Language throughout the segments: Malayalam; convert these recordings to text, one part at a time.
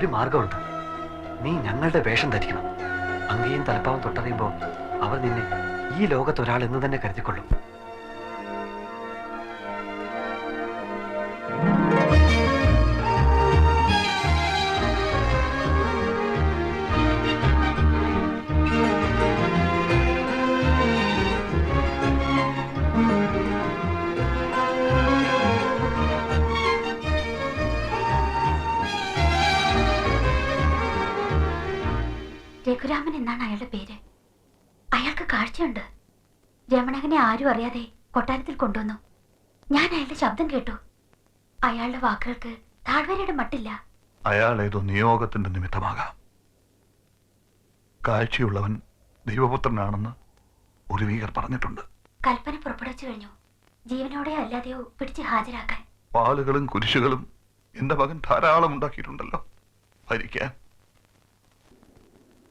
ഒരു മാർഗമുണ്ട് നീ ഞങ്ങളുടെ വേഷം ധരിക്കണം. അങ്ങേയും തലപ്പാവും തൊട്ടറിയുമ്പോൾ അവർ നിന്നെ ഈ ലോകത്ത് ഒരാൾ എന്ന് തന്നെ കരുതിക്കൊള്ളും. രഘുരാമൻ എന്നാണ് അയാളുടെ പേര്. അയാൾക്ക് കാഴ്ചയുണ്ട്. രമണകനെ ആരും അറിയാതെ കൊട്ടാരത്തിൽ കൊണ്ടുവന്നു. ഞാൻ അയാളുടെ ശബ്ദം കേട്ടു. അയാളുടെ വാക്കുകൾക്ക് താഴ്വരയുടെ മട്ടില്ല. അയാൾ ഏതോ നിയോഗത്തിന്റെ നിമിത്തമാകാം. കാഴ്ചയുള്ളവൻ ദൈവപുത്രനാണെന്ന് ഒരു വീകർ പറഞ്ഞിട്ടുണ്ട്. കൽപ്പന പുറപ്പെടുവിച്ചു കഴിഞ്ഞു. ജീവനോടെ അല്ലാതെയോ പിടിച്ച് ഹാജരാക്കാൻ. പാലുകളും കുരിശുകളും എന്റെ മകൻ ധാരാളം ഉണ്ടാക്കിയിട്ടുണ്ടല്ലോ. ഭരിക്കാൻ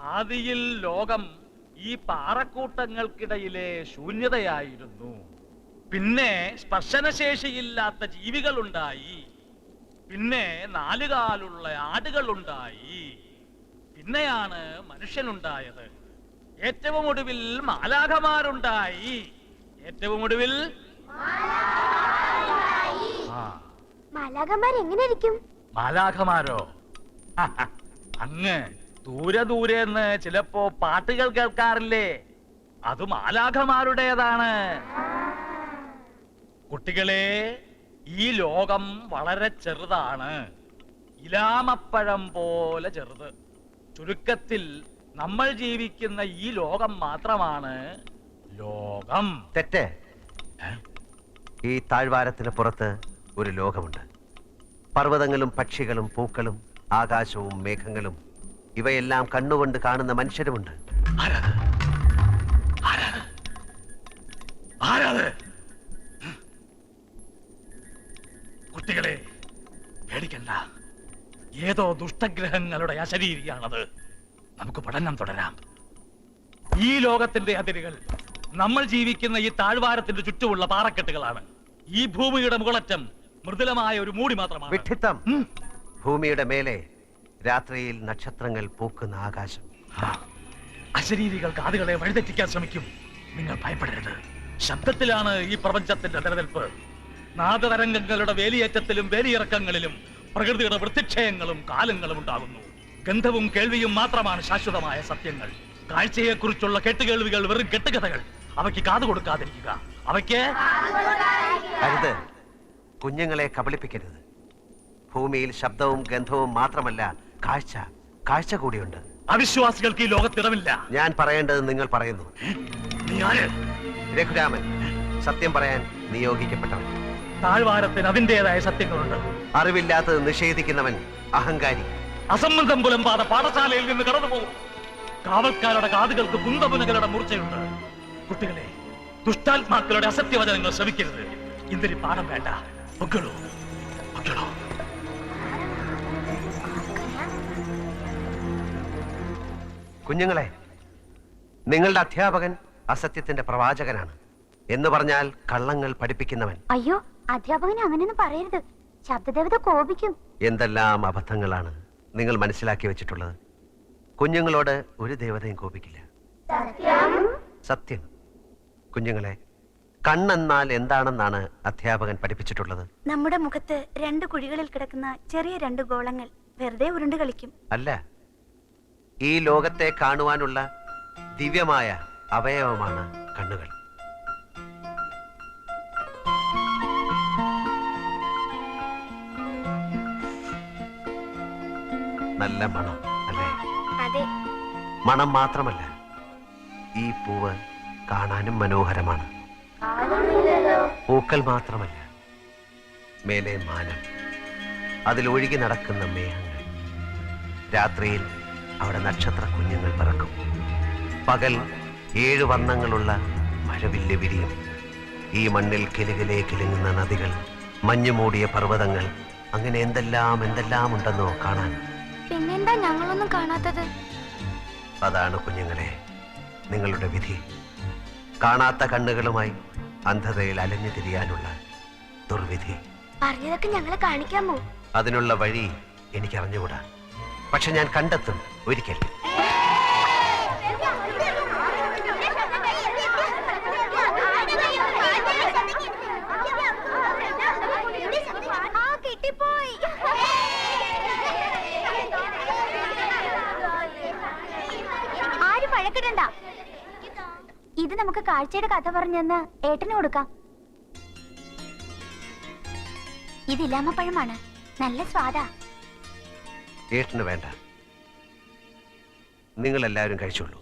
ആദിയിൽ ലോകം ഈ പാറക്കൂട്ടങ്ങൾക്കിടയിലെ ശൂന്യതയായിരുന്നു. പിന്നെ സ്പർശനശേഷിയില്ലാത്ത ജീവികളുണ്ടായി. പിന്നെ നാലുകാലുള്ള ആടുകളുണ്ടായി. പിന്നെയാണ് മനുഷ്യനുണ്ടായത്. ഏറ്റവും ഒടുവിൽ മാലാഖമാരുണ്ടായി. ഏറ്റവും ഒടുവിൽ ആ. മാലാകന്മാർ എങ്ങനെ ഇരിക്കും? മാലാഖമാരോ? അങ്ങ് ദൂരെ ദൂരെ എന്ന് ചിലപ്പോ പാട്ടുകൾ കേൾക്കാറില്ലേ? അത് മാലാഖമാരുടേതാണ് കുട്ടികളെ ഈ ലോകം വളരെ ചെറുതാണ്. ഇലാമപ്പഴം പോലെ ചെറുത്. ചുരുക്കത്തിൽ നമ്മൾ ജീവിക്കുന്ന ഈ ലോകം മാത്രമാണ് ലോകം. തെറ്റ്. ഈ താഴ്വാരത്തിന് പുറത്ത് ഒരു ലോകമുണ്ട്. പർവതങ്ങളും പക്ഷികളും പൂക്കളും ആകാശവും മേഘങ്ങളും ഇവയെല്ലാം കണ്ണുകൊണ്ട് കാണുന്ന മനുഷ്യരുമുണ്ട്. കുട്ടികളെ പേടിക്കണ്ട. ഏതോ ദുഷ്ടഗ്രഹങ്ങളുടെ അശരീരിയാണത്. നമുക്ക് പഠനം തുടരാം. ഈ ലോകത്തിന്റെ അതിരുകൾ നമ്മൾ ജീവിക്കുന്ന ഈ താഴ്വാരത്തിന്റെ ചുറ്റുമുള്ള പാറക്കെട്ടുകളാണ്. ഈ ഭൂമിയുടെ മുകളറ്റം മൃദുലമായ ഒരു മൂടി മാത്രമാണ്. വിഡ്ഢിത്തം. ഭൂമിയുടെ മേലെ രാത്രിയിൽ നക്ഷത്രങ്ങൾ പൂക്കുന്ന ആകാശം. അശരീരികൾ കാതുകളെ വഴിതെറ്റിക്കാൻ ശ്രമിക്കും. നിങ്ങൾ ഭയപ്പെടരുത്. ശബ്ദത്തിലാണ് ഈ പ്രപഞ്ചത്തിന്റെ നിലനിൽപ്പ്. നാദതരംഗങ്ങളുടെ വേലിയേറ്റത്തിലും വേലിയിറക്കങ്ങളിലും പ്രകൃതിയുടെ വൃത്തിക്ഷയങ്ങളും കാലങ്ങളും ഉണ്ടാകുന്നു. ഗന്ധവും കേൾവിയും മാത്രമാണ് ശാശ്വതമായ സത്യങ്ങൾ. കാഴ്ചയെക്കുറിച്ചുള്ള കെട്ടുകേൾവികൾ വെറും കെട്ടുകഥകൾ. അവയ്ക്ക് കാതു കൊടുക്കാതിരിക്കുക. അവയ്ക്ക് അരുത്. കുഞ്ഞുങ്ങളെ കബളിപ്പിക്കരുത്. ഭൂമിയിൽ ശബ്ദവും ഗന്ധവും മാത്രമല്ല കാഴ്ച കാഴ്ച കൂടിയുണ്ട്. അവിശ്വാസികൾക്ക് ഈ ലോകത്തിടമില്ല. ഞാൻ പറയേണ്ടത് നിങ്ങൾ പറയുന്നു. രഘുരാമൻ സത്യം പറയാൻ നിയോഗിക്കപ്പെട്ടവൻ. താഴ്വാരത്തിന് അതിന്റെതായ സത്യങ്ങളുണ്ട്. അറിവില്ലാത്തത് നിഷേധിക്കുന്നവൻ അഹങ്കാരി. അസംബന്ധം പുലമ്പാതെ പാഠശാലയിൽ നിന്ന് കടന്നു പോകും കാവൽക്കാരുടെ കാതുകൾക്ക് കുന്തപുനകളുടെ മൂർച്ചയുണ്ട്. കുട്ടികളെ ദുഷ്ടാത്മാക്കളുടെ അസത്യവചനങ്ങൾ ശ്രമിക്കരുത് ഇന്തൊരു പാഠം വേണ്ട. മക്കളോ പൊക്കളോ കുഞ്ഞുങ്ങളെ നിങ്ങളുടെ അധ്യാപകൻ അസത്യത്തിന്റെ പ്രവാചകനാണ്. എന്ന് പറഞ്ഞാൽ കള്ളങ്ങൾ പഠിപ്പിക്കുന്നവൻ. അയ്യോ അധ്യാപകൻ അങ്ങനെയൊന്നും പറയരുത്. ശബ്ദദേവത കോപിക്കും. എന്തെല്ലാം അബദ്ധങ്ങളാണ് നിങ്ങൾ മനസ്സിലാക്കി വെച്ചിട്ടുള്ളത്. കുഞ്ഞുങ്ങളോട് ഒരു ദേവതയും കോപിക്കില്ല. സത്യം. കുഞ്ഞുങ്ങളെ കണ്ണെന്നാൽ എന്താണെന്നാണ് അധ്യാപകൻ പഠിപ്പിച്ചിട്ടുള്ളത്? നമ്മുടെ മുഖത്ത് രണ്ട് കുഴികളിൽ കിടക്കുന്ന ചെറിയ രണ്ട് ഗോളങ്ങൾ വെറുതെ ഉരുണ്ട് കളിക്കും. അല്ല ഈ ലോകത്തെ കാണുവാനുള്ള ദിവ്യമായ അവയവമാണ് കണ്ണുകൾ. നല്ല മണം അല്ലേ? മണം മാത്രമല്ല ഈ പൂവ് കാണാനും മനോഹരമാണ്. പൂക്കൾ മാത്രമല്ല മേലെ മാനം അതിലൊഴുകി നടക്കുന്ന മേഹങ്ങൾ രാത്രിയിൽ അവിടെ നക്ഷത്ര കുഞ്ഞുങ്ങൾ പിറക്കും. പകൽ ഏഴ് വർണങ്ങളുള്ള മഴവില്ല് വിരിയും. ഈ മണ്ണിൽ കിലുകിലേ കിലുങ്ങുന്ന നദികൾ മഞ്ഞുമൂടിയ പർവതങ്ങൾ അങ്ങനെ എന്തെല്ലാം എന്തെല്ലാം ഉണ്ടെന്നോ കാണാൻ. പിന്നെന്താ ഞങ്ങളൊന്നും കാണാത്തത്? അതാണ് കുഞ്ഞുങ്ങളെ നിങ്ങളുടെ വിധി. കാണാത്ത കണ്ണുകളുമായി അന്ധതയിൽ അലഞ്ഞു തിരിയാനുള്ള ദുർവിധി. പറഞ്ഞതൊക്കെ ഞങ്ങളെ കാണിക്കാമോ അതിനുള്ള വഴി എനിക്കറിഞ്ഞുകൂടാ. പക്ഷെ ഞാൻ കണ്ടെത്തും. ഒരിക്കൽ വഴക്കിടണ്ട. ഇത് നമുക്ക് കാഴ്ചയുടെ കഥ പറഞ്ഞെന്ന് ഏട്ടന് കൊടുക്കാം. ഇത് പഴമാണ് നല്ല സ്വാദാ. ഏട്ടന് വേണ്ട. നിങ്ങൾ എല്ലാവരും കഴിച്ചോളൂ.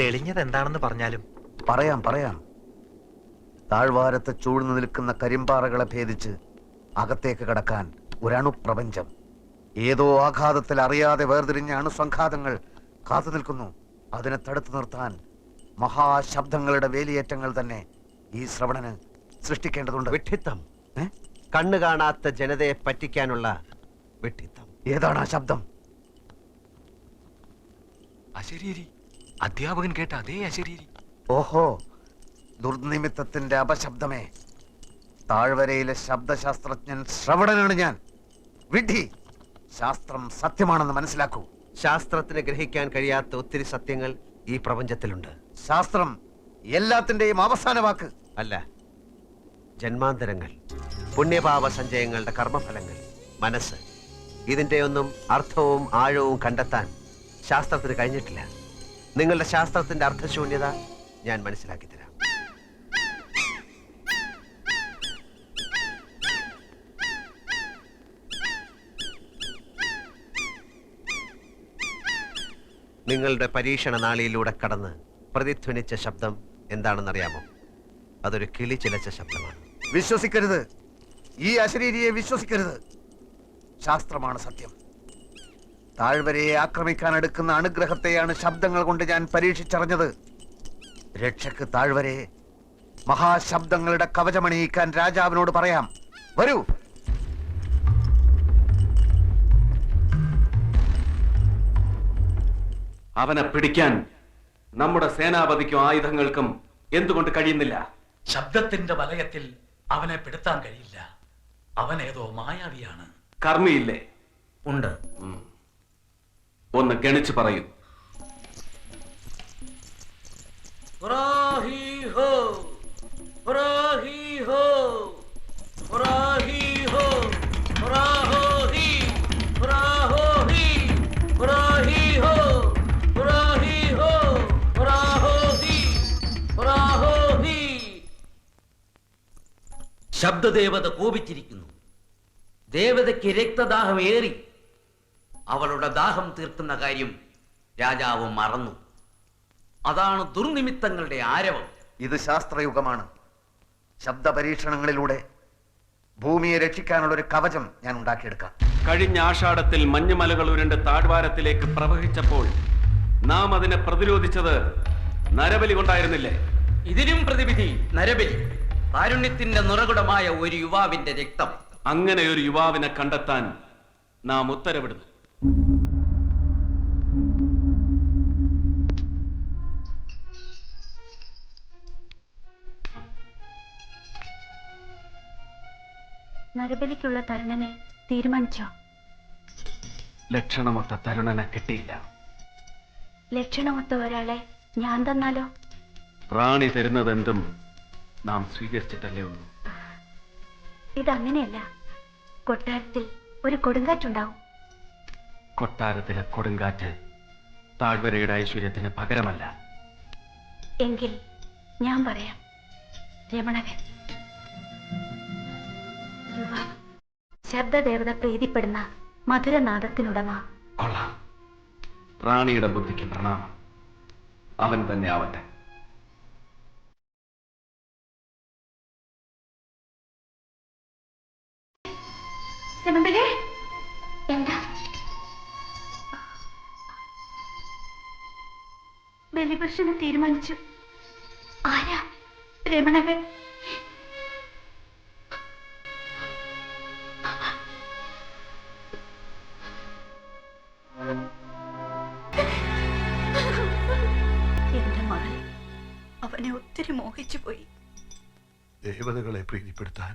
തെളിഞ്ഞത് എന്താണെന്ന് പറഞ്ഞാലും പറയാം പറയാം. താഴ്വാരത്ത് ചൂഴ്ന്നു നിൽക്കുന്ന കരിമ്പാറകളെ ഭേദിച്ച് അകത്തേക്ക് കടക്കാൻ ഒരണുപ്രപഞ്ചം. ഏതോ ആഘാതത്തിൽ അറിയാതെ വേർതിരിഞ്ഞ അണുസംഘാതങ്ങൾ കാത്തു നിൽക്കുന്നു. അതിനെ തടുത്തു നിർത്താൻ മഹാശബ്ദങ്ങളുടെ വേലിയേറ്റങ്ങൾ തന്നെ ഈ ശ്രവണന് സൃഷ്ടിക്കേണ്ടതുണ്ട്. വിഡ്ഢിത്തം. കണ്ണു കാണാത്ത ജനതയെ പറ്റിക്കാനുള്ള വിഡ്ഢിത്തം. ഏതാണ് ആ ശബ്ദം? അശരീരി. അധ്യാപകൻ കേട്ട അതേ അശരീരി. ഓഹോ ദുർനിമിത്തത്തിന്റെ അപശബ്ദമേ. താഴ്വരയിലെ ശബ്ദശാസ്ത്രജ്ഞൻ ശ്രവണനാണ് ഞാൻ. വിഡ്ഢി ശാസ്ത്രം സത്യമാണെന്ന് മനസ്സിലാക്കൂ. ശാസ്ത്രത്തിന് ഗ്രഹിക്കാൻ കഴിയാത്ത ഒത്തിരി സത്യങ്ങൾ ഈ പ്രപഞ്ചത്തിലുണ്ട്. ശാസ്ത്രം എല്ലാത്തിന്റെയും അവസാന വാക്ക്. അല്ല ജന്മാന്തരങ്ങൾ പുണ്യപാപ സഞ്ചയങ്ങളുടെ കർമ്മഫലങ്ങൾ മനസ്സ്. ഇതിന്റെയൊന്നും അർത്ഥവും ആഴവും കണ്ടെത്താൻ ശാസ്ത്രത്തിന് കഴിഞ്ഞിട്ടില്ല. നിങ്ങളുടെ ശാസ്ത്രത്തിന്റെ അർത്ഥശൂന്യത ഞാൻ മനസ്സിലാക്കി തരാം. നിങ്ങളുടെ പരീക്ഷണ നാളിയിലൂടെ കടന്ന് പ്രതിധ്വനിച്ച ശബ്ദം എന്താണെന്നറിയാമോ? അതൊരു കിളി ചിലച്ച ശബ്ദമാണ്. വിശ്വസിക്കരുത്. ഈ അശരീരിയെ വിശ്വസിക്കരുത്. ശാസ്ത്രമാണ് സത്യം. താഴ്വരയെ ആക്രമിക്കാൻ എടുക്കുന്ന അനുഗ്രഹത്തെയാണ് ശബ്ദങ്ങൾ കൊണ്ട് ഞാൻ പരീക്ഷിച്ചറിഞ്ഞത്. രക്ഷക്ക് താഴ്വരയെ മഹാശബ്ദങ്ങളുടെ കവചമണിയിക്കാൻ രാജാവിനോട് പറയാം. വരൂ. അവനെ പിടിക്കാൻ നമ്മുടെ സേനാപതിക്കും ആയുധങ്ങൾക്കും എന്തുകൊണ്ട് കഴിയുന്നില്ല? ശബ്ദത്തിന്റെ വലയത്തിൽ അവനെ പിടുത്താൻ കഴിയില്ല. അവൻ ഏതോ മായാവിയാണ്. കർമ്മിയില്ലേ? ഉണ്ട്. ഒന്ന് ഗണിച്ചു പറയൂ. ശബ്ദദേവത കോപിച്ചിരിക്കുന്നു. ദേവതയ്ക്ക് രക്തദാഹം ഏറി. അവളുടെ ദാഹം തീർക്കുന്ന കാര്യം രാജാവ് മറന്നു. അതാണ് ദുർനിമിത്തങ്ങളുടെ ആരവം. ഇത് ശാസ്ത്രയുഗമാണ്. ശബ്ദ പരീക്ഷണങ്ങളിലൂടെ ഭൂമിയെ രക്ഷിക്കാനുള്ള ഒരു കവചം ഞാൻ ഉണ്ടാക്കിയെടുക്കാം. കഴിഞ്ഞ ആഷാഢത്തിൽ മഞ്ഞുമലകൾ ഉരുണ്ട് താഴ്വാരത്തിലേക്ക് പ്രവഹിച്ചപ്പോൾ നാം അതിനെ പ്രതിരോധിച്ചത് നരബലി കൊണ്ടായിരുന്നില്ലേ? ഇതിനും പ്രതിവിധി നരബലി. കാരുണ്യത്തിന്റെ നിറകുടമായ ഒരു യുവാവിന്റെ രക്തം. അങ്ങനെ ഒരു യുവാവിനെ കണ്ടെത്താൻ നാം ഉത്തരവിടുന്നു. നരബലിക്കുള്ള തരുണനെ തീരുമാനിച്ചോ? ലക്ഷണമൊത്ത തരുണനെ കിട്ടിയില്ല. ലക്ഷണമൊത്ത ഒരാളെ ഞാൻ തന്നാലോ? റാണി തരുന്നതെന്തും നാം സ്വീകരിച്ചിട്ടല്ലേ ഉള്ളൂ. ഇതങ്ങനെയല്ല. കൊട്ടാരത്തിൽ ഒരു കൊടുങ്കാറ്റുണ്ടാവും. കൊട്ടാരത്തിലെ കൊടുങ്കാറ്റ് താഴ്വരയുടെ ഐശ്വര്യത്തിന് പകരമല്ല. എങ്കിൽ ഞാൻ പറയാം രമണകൻ യുവാവ് ശബ്ദദേവത പ്രീതിപ്പെടുന്ന മധുരനാദത്തിനുടമ. കൊള്ളാം. റാണിയുടെ ബുദ്ധിക്ക് പ്രണാമം. അവൻ തന്നെ ആവട്ടെ. സമന്തലേ എന്താ? തീരുമാനിച്ചു. ആരാ? രമണവൻ എന്റെ പ്രീതിപ്പെടുത്താൻ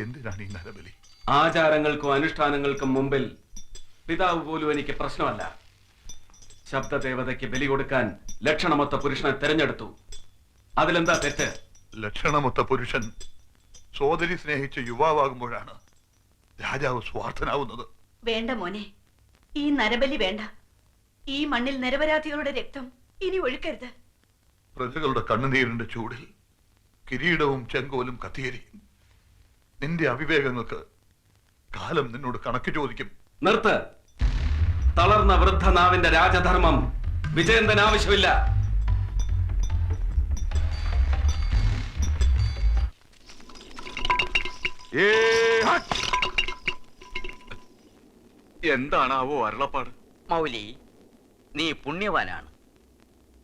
എന്തിനാണ് ഈ നരബലി? ആചാരങ്ങൾക്കും അനുഷ്ഠാനങ്ങൾക്കും മുമ്പിൽ പിതാവ് പോലും എനിക്ക് പ്രശ്നമല്ല. ശബ്ദദേവതയ്ക്ക് ബലി കൊടുക്കാൻ ലക്ഷണമൊത്ത പുരുഷനെ തെരഞ്ഞെടുത്തു. അതിലെന്താ തെറ്റ്? ലക്ഷണമൊത്ത പുരുഷൻ സോദരി സ്നേഹിച്ച യുവാവാകുമ്പോഴാണ് രാജാവ് സ്വാർത്ഥനാവുന്നത്. വേണ്ട മോനെ. ഈ നരബലി വേണ്ട. ഈ മണ്ണിൽ നിരപരാധികളുടെ രക്തം ഇനി ഒഴുക്കരുത്. പ്രജകളുടെ കണ്ണുനീരിന്റെ ചൂടിൽ കിരീടവും ചെങ്കോലും കത്തിയരിയും. നിന്റെ അവിവേകങ്ങൾക്ക് കാലം നിന്നോട് കണക്ക് ചോദിക്കും. നിർത്ത്. തളർന്ന വൃദ്ധനാവിന്റെ രാജധർമ്മം വിജയന്തൻ ആവശ്യമില്ല. എന്താണാവോ അരുളപ്പാട്? മൗലി നീ പുണ്യവാനാണ്.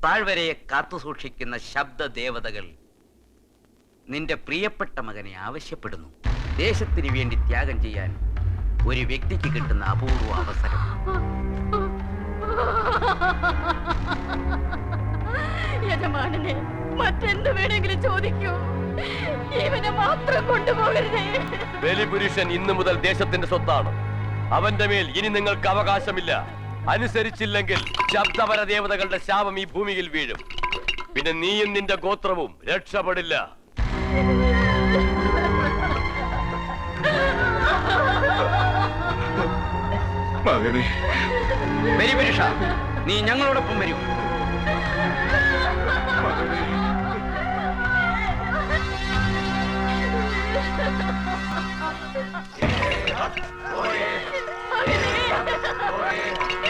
താഴ്വരയെ കാത്തു സൂക്ഷിക്കുന്ന ശബ്ദ ദേവതകൾ നിന്റെ പ്രിയപ്പെട്ട മകനെ ആവശ്യപ്പെടുന്നു. ദേശത്തിന് വേണ്ടി ത്യാഗം ചെയ്യാൻ ഒരു വ്യക്തിക്ക് കിട്ടുന്ന അപൂർവ അവസരം. യജമാനനെ മറ്റെന്ത് വേണമെങ്കിലും ചോദിക്കൂ. ഇവനെ മാത്രം കൊണ്ടുപോകരുതേ. ബലിപുരുഷൻ ഇന്നു മുതൽ ദേശത്തിന്റെ സ്വത്താണ്. അവന്റെ മേൽ ഇനി നിങ്ങൾക്ക് അവകാശമില്ല. അനുസരിച്ചില്ലെങ്കിൽ ശബ്ദപര ദേവതകളുടെ ശാപം ഈ ഭൂമിയിൽ വീഴും. പിന്നെ നീയും നിന്റെ ഗോത്രവും രക്ഷപ്പെടില്ല. മകനെ ബലിപുരുഷ നീ ഞങ്ങളോടൊപ്പം വരൂ.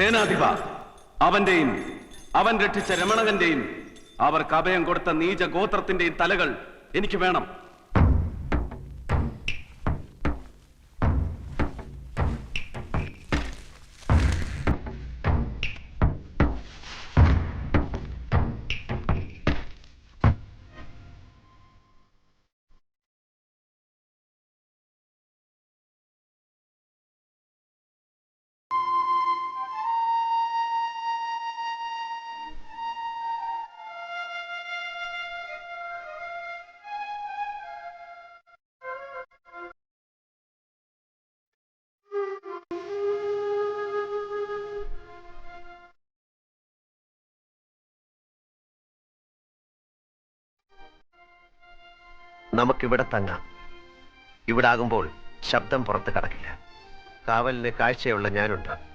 സേനാധിപ. അവന്റെയും അവൻ രക്ഷിച്ച രമണകന്റെയും അവർക്ക് അഭയം കൊടുത്ത നീച ഗോത്രത്തിന്റെയും തലകൾ എനിക്ക് വേണം. നമുക്കിവിടെ തങ്ങാം. ഇവിടെ ആകുമ്പോൾ ശബ്ദം പുറത്ത് കടക്കില്ല. കാവലിന് കാഴ്ചയുള്ള ഞാനുണ്ട്.